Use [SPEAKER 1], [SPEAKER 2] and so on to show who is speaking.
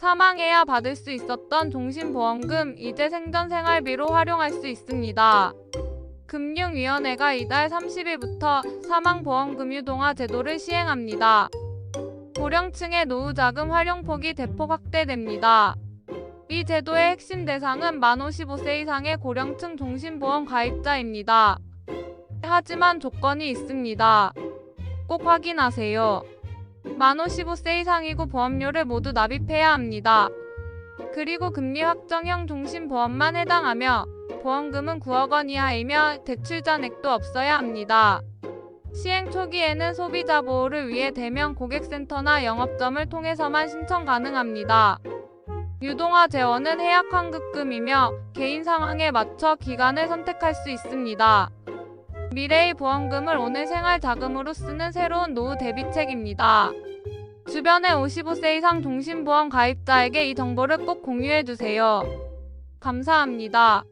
[SPEAKER 1] 사망해야 받을 수 있었던 종신보험금 이제 생전 생활비로 활용할 수 있습니다. 금융위원회가 이달 30일부터 사망보험금 유동화 제도를 시행합니다. 고령층의 노후자금 활용폭이 대폭 확대됩니다. 이 제도의 핵심 대상은 만 55세 이상의 고령층 종신보험 가입자입니다. 하지만 조건이 있습니다. 꼭 확인하세요. 만 55세 이상이고 보험료를 모두 납입해야 합니다. 그리고 금리 확정형 종신보험만 해당하며 보험금은 9억 원 이하이며 대출 잔액도 없어야 합니다. 시행 초기에는 소비자 보호를 위해 대면 고객센터나 영업점을 통해서만 신청 가능합니다. 유동화 재원은 해약 환급금이며 개인 상황에 맞춰 기간을 선택할 수 있습니다. 미래의 보험금을 오늘 생활 자금으로 쓰는 새로운 노후 대비책입니다. 주변의 55세 이상 종신보험 가입자에게 이 정보를 꼭 공유해 주세요. 감사합니다.